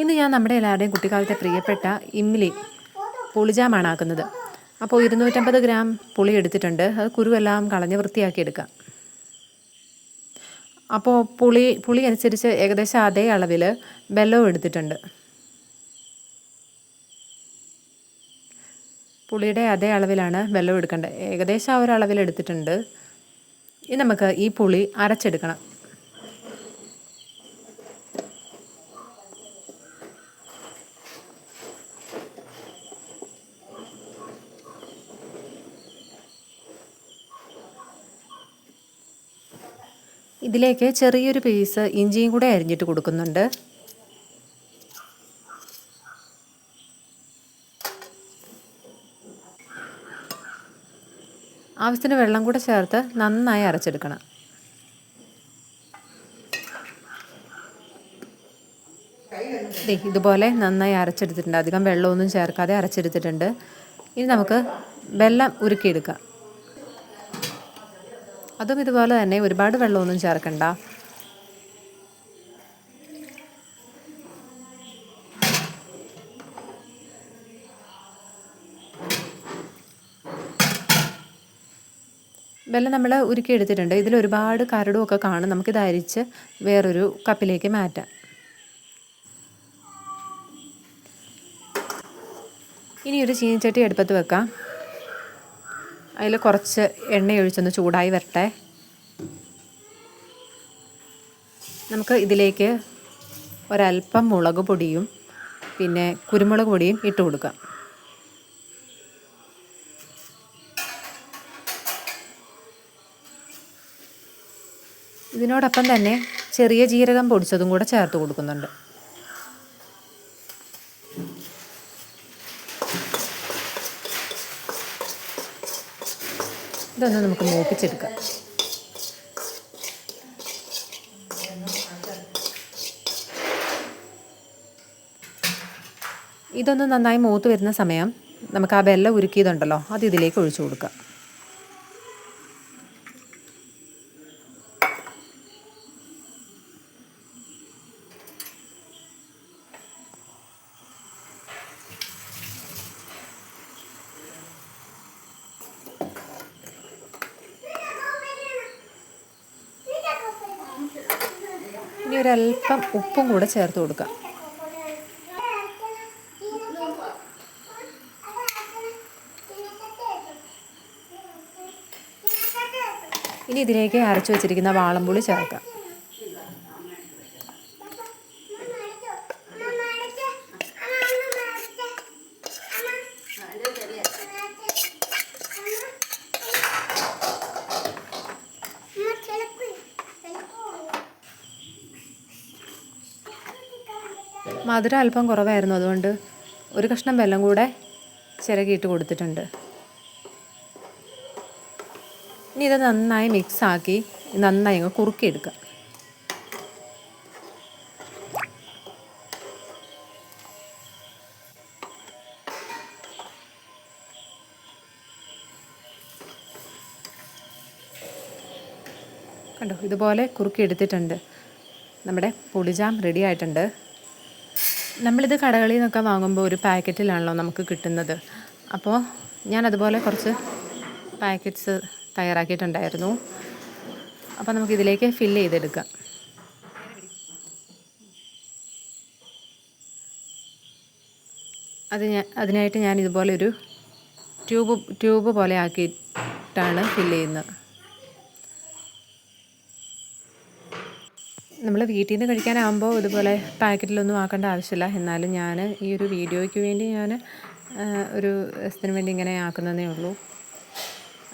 ഇന്ന് ഞാൻ നമ്മുടെ എല്ലാവരുടെയും കുട്ടിക്കാലത്തെ പ്രിയപ്പെട്ട ഇമ്മിലി പുളിജാമാണ് ആക്കുന്നത്. അപ്പോൾ ഇരുന്നൂറ്റമ്പത് ഗ്രാം പുളി എടുത്തിട്ടുണ്ട്. അത് കുരുവെല്ലാം കളഞ്ഞ് വൃത്തിയാക്കി എടുക്കാം. അപ്പോൾ പുളി പുളി അനുസരിച്ച് ഏകദേശം അതേ അളവിൽ വെല്ലവും എടുത്തിട്ടുണ്ട്. പുളിയുടെ അതേ അളവിലാണ് വെള്ളം എടുക്കേണ്ടത്. ഏകദേശം ആ ഒരു അളവിൽ എടുത്തിട്ടുണ്ട്. ഇനി നമുക്ക് ഈ പുളി അരച്ചെടുക്കണം. ഇതിലേക്ക് ചെറിയൊരു പീസ് ഇഞ്ചിയും കൂടെ അരിഞ്ഞിട്ട് കൊടുക്കുന്നുണ്ട്. ആവശ്യത്തിന് വെള്ളം കൂടെ ചേർത്ത് നന്നായി അരച്ചെടുക്കണം. ഇതുപോലെ നന്നായി അരച്ചെടുത്തിട്ടുണ്ട്. അധികം വെള്ളമൊന്നും ചേർക്കാതെ അരച്ചെടുത്തിട്ടുണ്ട്. ഇനി നമുക്ക് വെള്ളം ഉരുക്കിയെടുക്കാം. അതും ഇതുപോലെ തന്നെ ഒരുപാട് വെള്ളമൊന്നും ചേർക്കണ്ട. വെള്ളം നമ്മൾ ഉരുക്കി എടുത്തിട്ടുണ്ട്. ഇതിൽ ഒരുപാട് കരടും ഒക്കെ കാണും. നമുക്കിത് അരിച്ച് വേറൊരു കപ്പിലേക്ക് മാറ്റാം. ഇനി ഒരു ചീനിച്ചട്ടി അടുപ്പത്ത് വെക്കാം. അതിൽ കുറച്ച് എണ്ണ ഒഴിച്ചൊന്ന് ചൂടായി വരട്ടെ. നമുക്ക് ഇതിലേക്ക് ഒരല്പം മുളക് പൊടിയും പിന്നെ കുരുമുളക് പൊടിയും ഇട്ട് കൊടുക്കാം. ഇതിനോടൊപ്പം തന്നെ ചെറിയ ജീരകം പൊടിച്ചതും കൂടെ ചേർത്ത് കൊടുക്കുന്നുണ്ട്. ഇതൊന്ന് നമുക്ക് മൂപ്പിച്ചെടുക്കാം. ഇതൊന്ന് നന്നായി മൂത്ത് വരുന്ന സമയം നമുക്ക് ആ വെള്ളം ഉരുക്കിയതുണ്ടല്ലോ അത് ഇതിലേക്ക് ഒഴിച്ചു കൊടുക്കാം. ഒരല്പം ഉപ്പും കൂടെ ചേർത്ത് കൊടുക്കാം. ഇനി ഇതിലേക്ക് അരച്ചു വെച്ചിരിക്കുന്ന വാളംപുളി ചേർക്കാം. മധുരം അല്പം കുറവായിരുന്നു. അതുകൊണ്ട് ഒരു കഷ്ണം വെല്ലം കൂടെ ചിരകിയിട്ട് കൊടുത്തിട്ടുണ്ട്. ഇനി ഇത് നന്നായി മിക്സാക്കി നന്നായി അങ്ങ് കുറുക്കിയെടുക്കുക കണ്ടോ? ഇതുപോലെ കുറുക്കി എടുത്തിട്ടുണ്ട് നമ്മുടെ പുളിജാം റെഡി ആയിട്ടുണ്ട്. നമ്മളിത് കടകളിൽ നിന്നൊക്കെ വാങ്ങുമ്പോൾ ഒരു പാക്കറ്റിലാണല്ലോ നമുക്ക് കിട്ടുന്നത്. അപ്പോൾ ഞാൻ അതുപോലെ കുറച്ച് പാക്കറ്റ്സ് തയ്യാറാക്കിയിട്ടുണ്ടായിരുന്നു. അപ്പോൾ നമുക്കിതിലേക്ക് ഫില്ല് ചെയ്തെടുക്കാം. അത് ഞാൻ അതിനായിട്ട് ഞാൻ ഇതുപോലെ ഒരു ട്യൂബ് ട്യൂബ് പോലെ ആക്കിയിട്ടാണ് ഫില്ല് ചെയ്യുന്നത്. നമ്മൾ വീട്ടിൽ നിന്ന് കഴിക്കാനാകുമ്പോൾ ഇതുപോലെ പാക്കറ്റിലൊന്നും ആക്കേണ്ട ആവശ്യമില്ല. എന്നാലും ഞാൻ ഈ ഒരു വീഡിയോയ്ക്ക് വേണ്ടി ഞാൻ ഒരു രസത്തിന് വേണ്ടി ഇങ്ങനെ ആക്കുന്നതേ ഉള്ളൂ.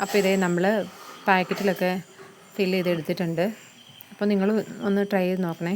അപ്പോൾ ഇതേ നമ്മൾ പാക്കറ്റിലൊക്കെ ഫില്ല് ചെയ്തെടുത്തിട്ടുണ്ട്. അപ്പോൾ നിങ്ങൾ ഒന്ന് ട്രൈ ചെയ്ത് നോക്കണേ.